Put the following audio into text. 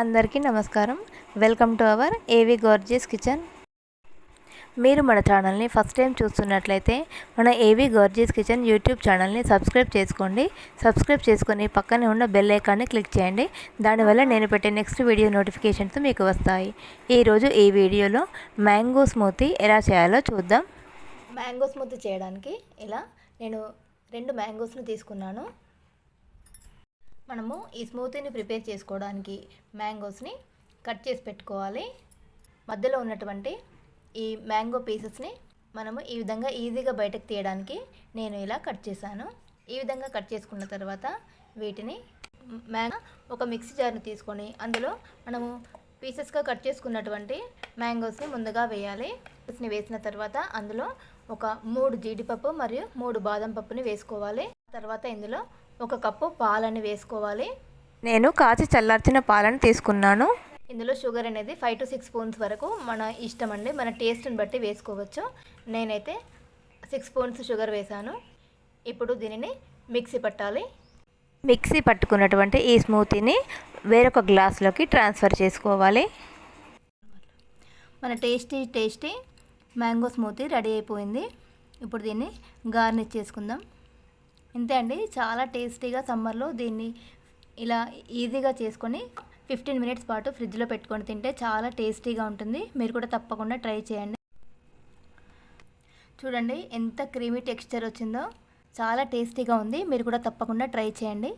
అందరికీ నమస్కారం. Welcome to our A V gorgeous kitchen. మీరు మన ఛానల్ని ఫస్ట్ టైం చూస్తున్నట్లయితే మన A V gorgeous kitchen YouTube ఛానల్ని సబ్స్క్రైబ్ చేసుకోండి. సబ్స్క్రైబ్ చేసుకొని పక్కనే ఉన్న బెల్ ఐకాన్ని క్లిక్ చేయండి. దానివల్ల నేను పెట్టే నెక్స్ట్ వీడియో నోటిఫికేషన్స్ మీకు వస్తాయి. ఈరోజు ఈ వీడియోలో మ్యాంగో స్మూతీ ఎలా చేయాలో చూద్దాం. మ్యాంగో స్మూతీ చేయడానికి ఇలా నేను రెండు మ్యాంగోస్ని తీసుకున్నాను. మనము ఈ స్మూతీని ప్రిపేర్ చేసుకోవడానికి మ్యాంగోస్ని కట్ చేసి పెట్టుకోవాలి. మధ్యలో ఉన్నటువంటి ఈ మ్యాంగో పీసెస్ని మనము ఈ విధంగా ఈజీగా బయటకు తీయడానికి నేను ఇలా కట్ చేశాను. ఈ విధంగా కట్ చేసుకున్న తర్వాత వీటిని మ్యాంగో ఒక మిక్సీ జార్ని తీసుకొని అందులో మనము పీసెస్గా కట్ చేసుకున్నటువంటి మ్యాంగోస్ని ముందుగా వేయాలి. పీసెస్ని వేసిన తర్వాత అందులో ఒక మూడు జీడిపప్పు మరియు మూడు బాదం పప్పుని వేసుకోవాలి. తర్వాత ఇందులో ఒక కప్పు పాలని వేసుకోవాలి. నేను కాచి చల్లార్చిన పాలను తీసుకున్నాను. ఇందులో షుగర్ అనేది ఫైవ్ టు సిక్స్ స్పూన్స్ వరకు మన ఇష్టం అండి మన టేస్ట్ని బట్టి వేసుకోవచ్చు. నేనైతే సిక్స్ స్పూన్స్ షుగర్ వేసాను. ఇప్పుడు దీనిని మిక్సీ పట్టాలి. మిక్సీ పట్టుకున్నటువంటి ఈ స్మూతీని వేరొక గ్లాస్లోకి ట్రాన్స్ఫర్ చేసుకోవాలి. మన tasty tasty mango smoothie ready అయిపోయింది. ఇప్పుడు దీన్ని గార్నిష్ చేసుకుందాం. ఇంతే అండి. చాలా టేస్టీగా సమ్మర్లో దీన్ని ఇలా ఈజీగా చేసుకొని ఫిఫ్టీన్ మినిట్స్ పాటు ఫ్రిడ్జ్లో పెట్టుకొని తింటే చాలా టేస్టీగా ఉంటుంది. మీరు కూడా తప్పకుండా ట్రై చేయండి. చూడండి ఎంత క్రీమీ టెక్స్చర్ వచ్చిందో. చాలా టేస్టీగా ఉంది. మీరు కూడా తప్పకుండా ట్రై చేయండి.